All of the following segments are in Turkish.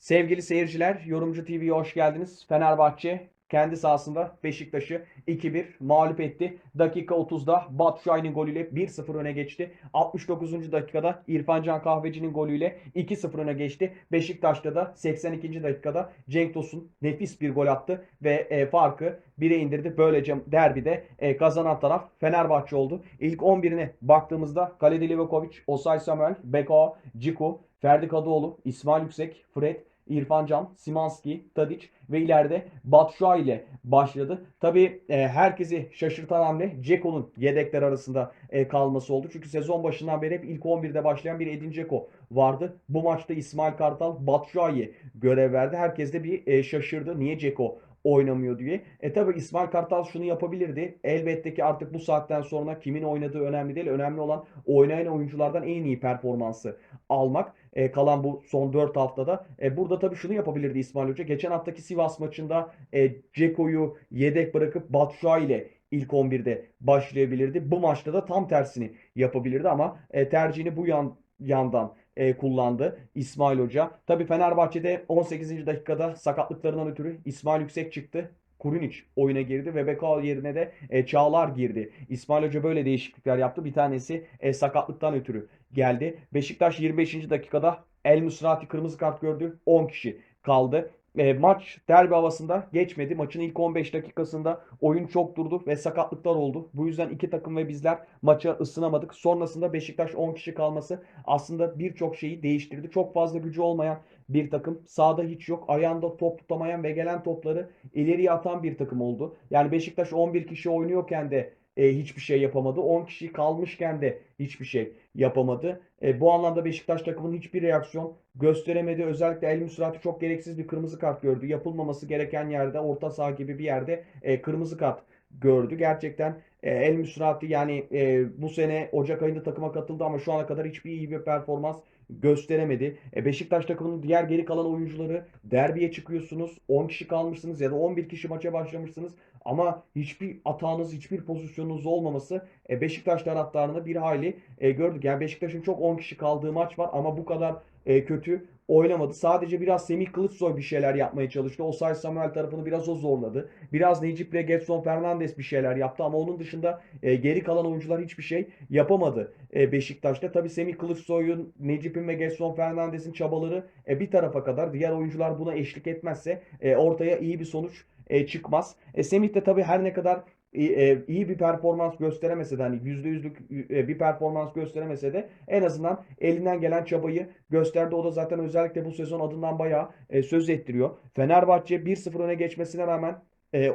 Sevgili seyirciler, Yorumcu TV'ye hoş geldiniz. Fenerbahçe kendi sahasında Beşiktaş'ı 2-1 mağlup etti. Dakika 30'da Batu Şahin'in golüyle 1-0 öne geçti. 69. dakikada İrfan Can Kahveci'nin golüyle 2-0 öne geçti. Beşiktaş'ta da 82. dakikada Cenk Tosun nefis bir gol attı ve e, farkı 1'e indirdi. Böylece derbide e, kazanan taraf Fenerbahçe oldu. İlk 11'ine baktığımızda Kalede Livakovic, Osay Samuel, Beko, Ciku, Ferdi Kadıoğlu, İsmail Yüksek, Fred, İrfan Can, Simanski, Tadic ve ileride Batshuayi ile başladı. Tabii e, herkesi şaşırtan hamle Ceko'nun yedekler arasında e, kalması oldu. Çünkü sezon başından beri hep ilk 11'de başlayan bir Edin Dzeko vardı. Bu maçta İsmail Kartal Batshuayi'ye görev verdi. Herkes de bir e, şaşırdı. Niye Ceko oynamıyor diye. E tabi İsmail Kartal şunu yapabilirdi. Elbette ki artık bu saatten sonra kimin oynadığı önemli değil. Önemli olan oynayan oyunculardan en iyi performansı almak. E, kalan bu son 4 haftada. E, burada tabii şunu yapabilirdi İsmail Hoca. Geçen haftaki Sivas maçında e, Ceko'yu yedek bırakıp Batshuayi ile ilk 11'de başlayabilirdi. Bu maçta da tam tersini yapabilirdi ama e, tercihini bu yan, yandan e, kullandı İsmail Hoca. Tabii Fenerbahçe'de 18. dakikada sakatlıklarından ötürü İsmail Yüksek çıktı. Kurunic oyuna girdi ve Bekao yerine de e, Çağlar girdi. İsmail Hoca böyle değişiklikler yaptı. Bir tanesi e, sakatlıktan ötürü geldi. Beşiktaş 25. dakikada El Musrati kırmızı kart gördü. 10 kişi kaldı. E, maç derbi havasında geçmedi. Maçın ilk 15 dakikasında oyun çok durdu ve sakatlıklar oldu. Bu yüzden iki takım ve bizler maça ısınamadık. Sonrasında Beşiktaş 10 kişi kalması aslında birçok şeyi değiştirdi. Çok fazla gücü olmayan bir takım. Sağda hiç yok. Ayağında top tutamayan ve gelen topları ileriye atan bir takım oldu. Yani Beşiktaş 11 kişi oynuyorken de e, hiçbir şey yapamadı. 10 kişi kalmışken de hiçbir şey yapamadı. E, bu anlamda Beşiktaş takımının hiçbir reaksiyon gösteremedi. Özellikle El Musrati çok gereksiz bir kırmızı kart gördü. Yapılmaması gereken yerde orta saha gibi bir yerde e, kırmızı kart gördü. Gerçekten e, El Musrati yani e, bu sene Ocak ayında takıma katıldı ama şu ana kadar hiçbir iyi bir performans gösteremedi. E, Beşiktaş takımının diğer geri kalan oyuncuları derbiye çıkıyorsunuz. 10 kişi kalmışsınız ya da 11 kişi maça başlamışsınız. Ama hiçbir atağınız, hiçbir pozisyonunuz olmaması e, Beşiktaş taraftarını bir hayli e, gördük. Yani Beşiktaş'ın çok 10 kişi kaldığı maç var ama bu kadar e, kötü oynamadı. Sadece biraz Semih Kılıçsoy bir şeyler yapmaya çalıştı. Osay Samuel tarafını biraz o zorladı. Biraz Necip ile Getson Fernandes bir şeyler yaptı ama onun dışında e, geri kalan oyuncular hiçbir şey yapamadı e, Beşiktaş'ta. Tabii Semih Kılıçsoy'un, Necip'in ve Getson Fernandes'in çabaları e, bir tarafa kadar. Diğer oyuncular buna eşlik etmezse e, ortaya iyi bir sonuç e, çıkmaz. E, Semih de tabii her ne kadar e, iyi bir performans gösteremese de hani %100'lük e, bir performans gösteremese de en azından elinden gelen çabayı gösterdi. O da zaten özellikle bu sezon adından bayağı e, söz ettiriyor. Fenerbahçe 1-0 öne geçmesine rağmen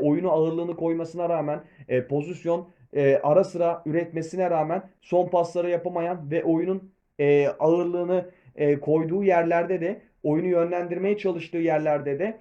oyunu ağırlığını koymasına rağmen pozisyon ara sıra üretmesine rağmen son pasları yapamayan ve oyunun ağırlığını koyduğu yerlerde de oyunu yönlendirmeye çalıştığı yerlerde de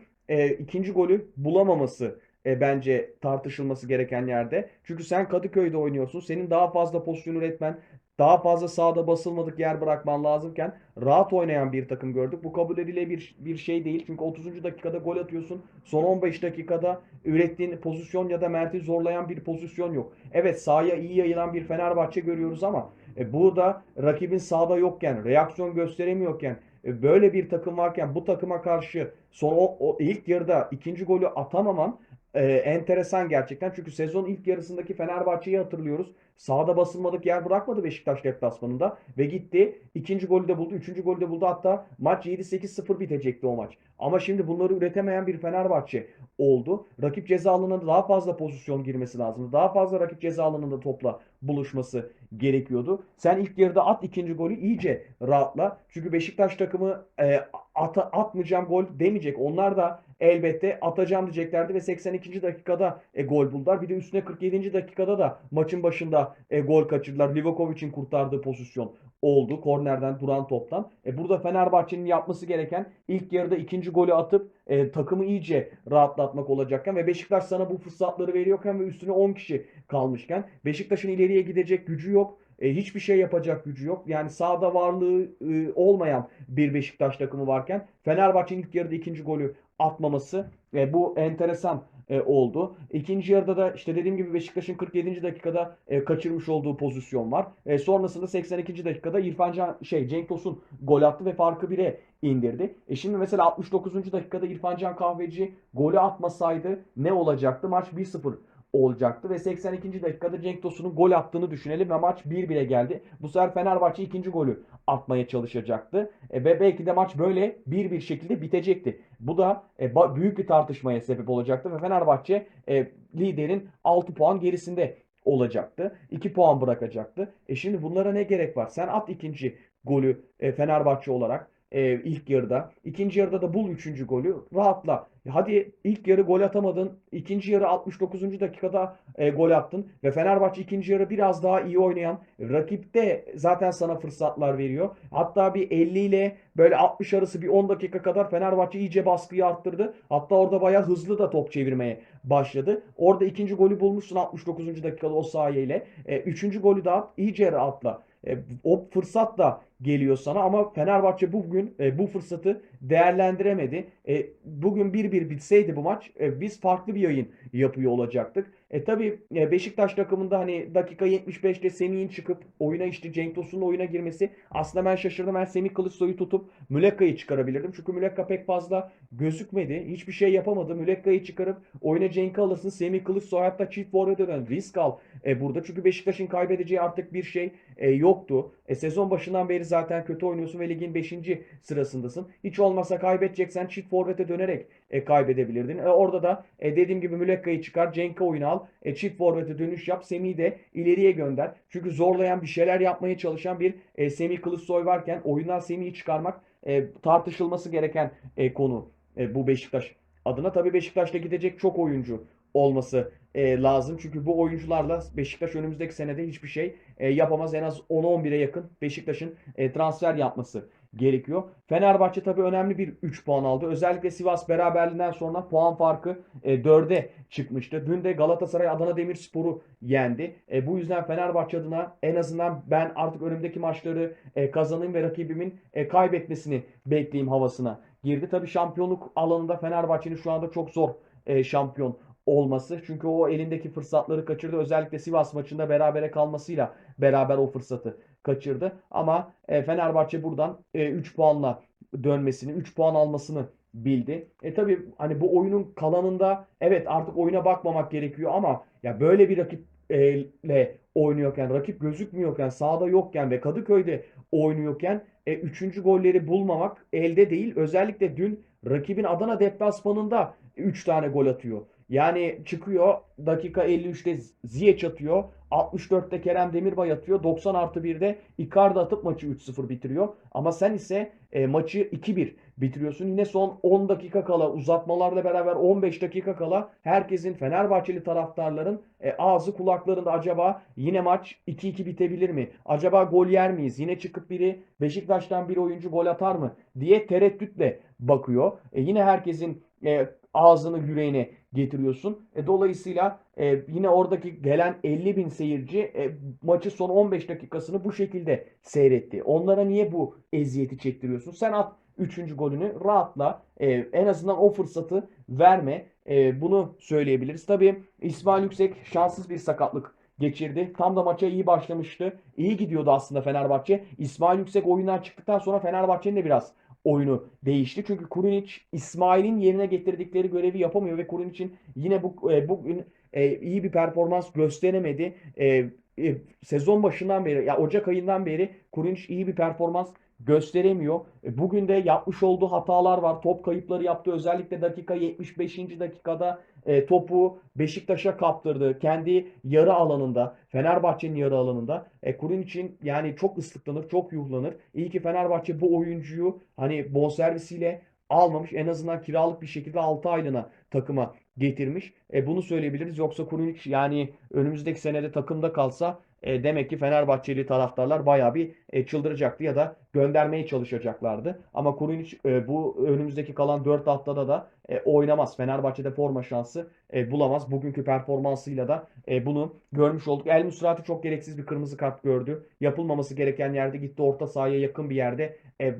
ikinci golü bulamaması e, bence tartışılması gereken yerde. Çünkü sen Kadıköy'de oynuyorsun. Senin daha fazla pozisyon üretmen, daha fazla sahada basılmadık yer bırakman lazımken rahat oynayan bir takım gördük. Bu kabul edilebilir bir, şey değil. Çünkü 30. dakikada gol atıyorsun. Son 15 dakikada ürettiğin pozisyon ya da Mert'i zorlayan bir pozisyon yok. Evet sahaya iyi yayılan bir Fenerbahçe görüyoruz ama e, burada rakibin sahada yokken, reaksiyon gösteremiyorken e, böyle bir takım varken bu takıma karşı son o, o ilk yarıda ikinci golü atamaman e, enteresan gerçekten. Çünkü sezon ilk yarısındaki Fenerbahçe'yi hatırlıyoruz. Sağda basılmadık yer bırakmadı Beşiktaş deplasmanında. Ve gitti. ikinci golü de buldu. Üçüncü golü de buldu. Hatta maç 7-8-0 bitecekti o maç. Ama şimdi bunları üretemeyen bir Fenerbahçe oldu. Rakip ceza alanına daha fazla pozisyon girmesi lazımdı. Daha fazla rakip ceza alanında topla buluşması gerekiyordu. Sen ilk yarıda at ikinci golü iyice rahatla. Çünkü Beşiktaş takımı e, ata, atmayacağım gol demeyecek. Onlar da elbette atacağım diyeceklerdi ve 82. dakikada e, gol buldular. Bir de üstüne 47. dakikada da maçın başında e, gol kaçırdılar. Livakovic'in kurtardığı pozisyon oldu. Kornerden duran toptan. E, burada Fenerbahçe'nin yapması gereken ilk yarıda ikinci golü atıp e, takımı iyice rahatlatmak olacakken ve Beşiktaş sana bu fırsatları veriyorken ve üstüne 10 kişi kalmışken Beşiktaş'ın ileriye gidecek gücü yok. E, hiçbir şey yapacak gücü yok. Yani sahada varlığı e, olmayan bir Beşiktaş takımı varken Fenerbahçe'nin ilk yarıda ikinci golü atmaması e, bu enteresan e, oldu. İkinci yarıda da işte dediğim gibi Beşiktaş'ın 47. dakikada e, kaçırmış olduğu pozisyon var. E, sonrasında 82. dakikada İrfan Can şey Cenk Tosun gol attı ve farkı 1'e indirdi. E şimdi mesela 69. dakikada İrfan Can Kahveci golü atmasaydı ne olacaktı? Maç 1-0 olacaktı ve 82. dakikada Cenk Tosun'un gol attığını düşünelim ve maç 1-1'e geldi. Bu sefer Fenerbahçe ikinci golü atmaya çalışacaktı e, ve belki de maç böyle bir bir şekilde bitecekti. Bu da e, büyük bir tartışmaya sebep olacaktı ve Fenerbahçe e, liderin 6 puan gerisinde olacaktı. 2 puan bırakacaktı. E şimdi bunlara ne gerek var? Sen at ikinci golü e, Fenerbahçe olarak e, ilk yarıda. İkinci yarıda da bul üçüncü golü. Rahatla. Hadi ilk yarı gol atamadın. İkinci yarı 69. dakikada e, gol attın. Ve Fenerbahçe ikinci yarı biraz daha iyi oynayan. Rakip de zaten sana fırsatlar veriyor. Hatta bir 50 ile böyle 60 arası bir 10 dakika kadar Fenerbahçe iyice baskıyı arttırdı. Hatta orada bayağı hızlı da top çevirmeye başladı. Orada ikinci golü bulmuşsun 69. dakikada o sahiyle. E, üçüncü golü de at. iyice rahatla. E, o fırsat da geliyor sana ama Fenerbahçe bugün e, bu fırsatı değerlendiremedi. E, bugün 1-1 bitseydi bu maç e, biz farklı bir yayın yapıyor olacaktık. E tabi Beşiktaş takımında hani dakika 75'te Semih'in çıkıp oyuna işte Cenk Tosun'un oyuna girmesi aslında ben şaşırdım. Ben Semih Kılıçsoy'u tutup Mülekka'yı çıkarabilirdim. Çünkü Mülekka pek fazla gözükmedi. Hiçbir şey yapamadı. Mülekka'yı çıkarıp oyuna Cenk'i alırsın. Semih Kılıçsoy hatta çift forvete dön. Risk al e, burada. Çünkü Beşiktaş'ın kaybedeceği artık bir şey e, yoktu. E, sezon başından beri zaten kötü oynuyorsun ve ligin 5. sırasındasın. Hiç olmazsa kaybedeceksen çift forvete dönerek e, kaybedebilirdin. E, orada da e, dediğim gibi Mülekka'yı çıkar. Cenk'e oyunu al. E, çift forvete dönüş yap. Semih'i de ileriye gönder. Çünkü zorlayan bir şeyler yapmaya çalışan bir e, Semih Kılıçsoy varken oyundan Semih'i çıkarmak e, tartışılması gereken e, konu e, bu Beşiktaş adına. Tabii Beşiktaş'ta gidecek çok oyuncu olması e, lazım. Çünkü bu oyuncularla Beşiktaş önümüzdeki senede hiçbir şey e, yapamaz. En az 10-11'e yakın Beşiktaş'ın e, transfer yapması gerekiyor. Fenerbahçe tabii önemli bir 3 puan aldı. Özellikle Sivas beraberliğinden sonra puan farkı e, 4'e çıkmıştı. Dün de Galatasaray Adana Demirspor'u yendi. E, bu yüzden Fenerbahçe adına en azından ben artık önümdeki maçları e, kazanayım ve rakibimin e, kaybetmesini bekleyeyim havasına girdi. Tabii şampiyonluk alanında Fenerbahçe'nin şu anda çok zor e, şampiyon olması. Çünkü o elindeki fırsatları kaçırdı. Özellikle Sivas maçında berabere kalmasıyla beraber o fırsatı kaçırdı. Ama e, Fenerbahçe buradan e, 3 puanla dönmesini, 3 puan almasını bildi. E tabi hani bu oyunun kalanında evet artık oyuna bakmamak gerekiyor ama ya böyle bir rakiple oynuyorken, rakip gözükmüyorken, sahada yokken ve Kadıköy'de oynuyorken e, üçüncü golleri bulmamak elde değil. Özellikle dün rakibin Adana deplasmanında 3 tane gol atıyor. Yani çıkıyor dakika 53'te Ziyech atıyor. 64'te Kerem Demirbay atıyor. 90 artı 1'de Icardi atıp maçı 3-0 bitiriyor. Ama sen ise e, maçı 2-1 bitiriyorsun. Yine son 10 dakika kala uzatmalarla beraber 15 dakika kala herkesin Fenerbahçeli taraftarların e, ağzı kulaklarında acaba yine maç 2-2 bitebilir mi? Acaba gol yer miyiz? Yine çıkıp biri Beşiktaş'tan bir oyuncu gol atar mı? diye tereddütle bakıyor. E, yine herkesin e, ağzını yüreğine getiriyorsun. E, dolayısıyla e, yine oradaki gelen 50 bin seyirci e, maçı son 15 dakikasını bu şekilde seyretti. Onlara niye bu eziyeti çektiriyorsun? Sen at 3. golünü rahatla. E, en azından o fırsatı verme. E, bunu söyleyebiliriz. Tabii İsmail Yüksek şanssız bir sakatlık geçirdi. Tam da maça iyi başlamıştı. İyi gidiyordu aslında Fenerbahçe. İsmail Yüksek oyundan çıktıktan sonra Fenerbahçe'nin de biraz oyunu değişti. Çünkü Kurunic İsmail'in yerine getirdikleri görevi yapamıyor ve Kurinic'in yine bu e, bugün e, iyi bir performans gösteremedi. E, e, sezon başından beri ya Ocak ayından beri Kurunic iyi bir performans gösteremiyor. E, bugün de yapmış olduğu hatalar var. Top kayıpları yaptı. Özellikle dakika 75. dakikada e, topu Beşiktaş'a kaptırdı. Kendi yarı alanında, Fenerbahçe'nin yarı alanında. E, Kurun için yani çok ıslıklanır, çok yuhlanır. İyi ki Fenerbahçe bu oyuncuyu hani bonservisiyle almamış. En azından kiralık bir şekilde 6 aylığına takıma getirmiş. E, bunu söyleyebiliriz. Yoksa Kurunic yani önümüzdeki senede takımda kalsa e, demek ki Fenerbahçeli taraftarlar bayağı bir e, çıldıracaktı ya da göndermeye çalışacaklardı. Ama Kurunic e, bu önümüzdeki kalan 4 haftada da e, oynamaz. Fenerbahçe'de forma şansı e, bulamaz. Bugünkü performansıyla da e, bunu görmüş olduk. El Musrati çok gereksiz bir kırmızı kart gördü. Yapılmaması gereken yerde gitti orta sahaya yakın bir yerde e,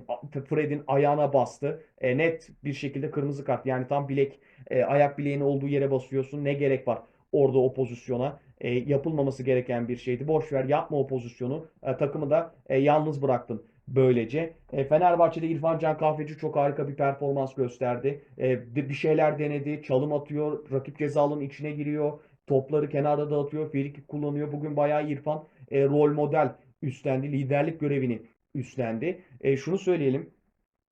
Fred'in ayağına bastı. E, net bir şekilde kırmızı kart. Yani tam bilek E, ayak bileğini olduğu yere basıyorsun. Ne gerek var orada o pozisyona? E, yapılmaması gereken bir şeydi. Boş ver yapma o pozisyonu. E, takımı da e, yalnız bıraktın böylece. E, Fenerbahçe'de İrfan Can Kahveci çok harika bir performans gösterdi. E, bir şeyler denedi. Çalım atıyor. Rakip ceza alanının içine giriyor. Topları kenarda dağıtıyor. Frikik kullanıyor. Bugün bayağı İrfan e, rol model üstlendi. Liderlik görevini üstlendi. E, şunu söyleyelim.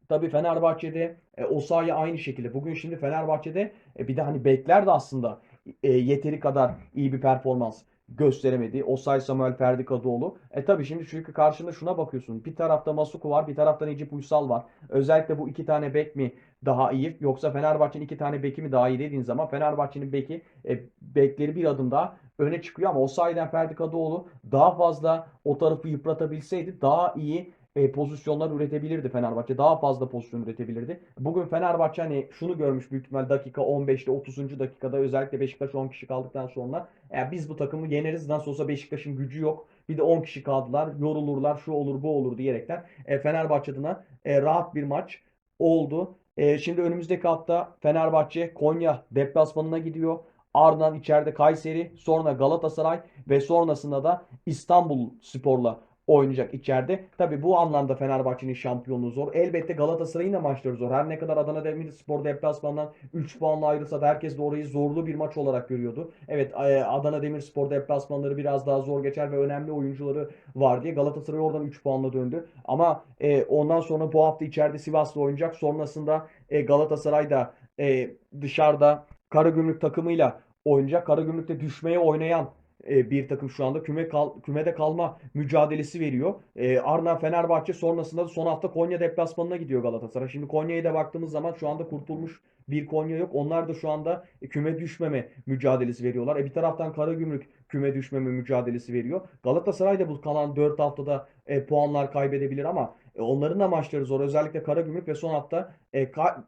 Tabii Fenerbahçe'de e, Osayi aynı şekilde. Bugün şimdi Fenerbahçe'de e, bir de hani bekler de aslında e, yeteri kadar iyi bir performans gösteremedi. Osayi Samuel Ferdi Kadıoğlu. E tabii şimdi çünkü karşında şuna bakıyorsun. Bir tarafta Masuku var, bir tarafta Necip Uysal var. Özellikle bu iki tane bek mi daha iyi yoksa Fenerbahçe'nin iki tane beki mi daha iyi dediğin zaman Fenerbahçe'nin beki e, bekleri bir adım daha öne çıkıyor ama Osayi'den Ferdi Kadıoğlu daha fazla o tarafı yıpratabilseydi daha iyi e, pozisyonlar üretebilirdi Fenerbahçe. Daha fazla pozisyon üretebilirdi. Bugün Fenerbahçe hani şunu görmüş büyük ihtimal dakika 15'te 30. dakikada özellikle Beşiktaş 10 kişi kaldıktan sonra "Ya biz bu takımı yeneriz. Nasıl olsa Beşiktaş'ın gücü yok. Bir de 10 kişi kaldılar. Yorulurlar. Şu olur bu olur diyerekten e, Fenerbahçe adına e, rahat bir maç oldu. E, şimdi önümüzdeki hafta Fenerbahçe Konya deplasmanına gidiyor. Ardından içeride Kayseri, sonra Galatasaray ve sonrasında da İstanbul Spor'la oynayacak içeride. Tabi bu anlamda Fenerbahçe'nin şampiyonluğu zor. Elbette Galatasaray'ın da maçları zor. Her ne kadar Adana Demirspor deplasmandan 3 puanla ayrılsa da herkes de orayı zorlu bir maç olarak görüyordu. Evet e, Adana Demirspor deplasmanları biraz daha zor geçer ve önemli oyuncuları var diye Galatasaray oradan 3 puanla döndü. Ama e, ondan sonra bu hafta içeride Sivas'la oynayacak. Sonrasında e, Galatasaray da e, dışarıda Karagümrük takımıyla oynayacak. Karagümrük'te düşmeye oynayan e, bir takım şu anda küme kal, kümede kalma mücadelesi veriyor. E, ardından Fenerbahçe sonrasında da son hafta Konya deplasmanına gidiyor Galatasaray. Şimdi Konya'ya da baktığımız zaman şu anda kurtulmuş bir Konya yok. Onlar da şu anda küme düşmeme mücadelesi veriyorlar. E, bir taraftan Karagümrük küme düşmeme mücadelesi veriyor. Galatasaray da bu kalan 4 haftada e, puanlar kaybedebilir ama e, onların da maçları zor. Özellikle Karagümrük ve son hafta e, Ka-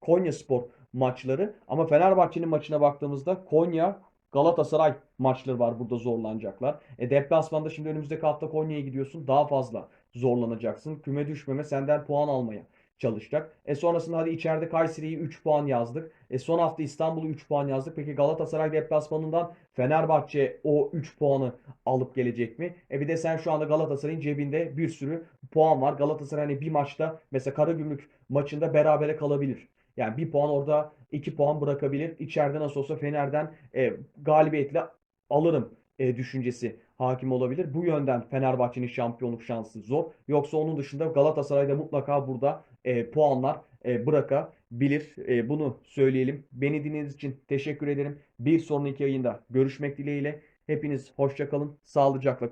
Konyaspor maçları. Ama Fenerbahçe'nin maçına baktığımızda Konya Galatasaray maçları var burada zorlanacaklar. E deplasmanda şimdi önümüzdeki hafta Konya'ya gidiyorsun. Daha fazla zorlanacaksın. Küme düşmeme senden puan almaya çalışacak. E sonrasında hadi içeride Kayseri'yi 3 puan yazdık. E son hafta İstanbul'u 3 puan yazdık. Peki Galatasaray deplasmanından Fenerbahçe o 3 puanı alıp gelecek mi? E bir de sen şu anda Galatasaray'ın cebinde bir sürü puan var. Galatasaray hani bir maçta mesela Karagümrük maçında berabere kalabilir. Yani bir puan orada iki puan bırakabilir. İçeride nasıl olsa Fener'den e, galibiyetle alırım e, düşüncesi hakim olabilir. Bu yönden Fenerbahçe'nin şampiyonluk şansı zor. Yoksa onun dışında Galatasaray'da mutlaka burada e, puanlar e, bırakabilir. E, bunu söyleyelim. Beni dinlediğiniz için teşekkür ederim. Bir sonraki yayında görüşmek dileğiyle. Hepiniz hoşça kalın, sağlıcakla.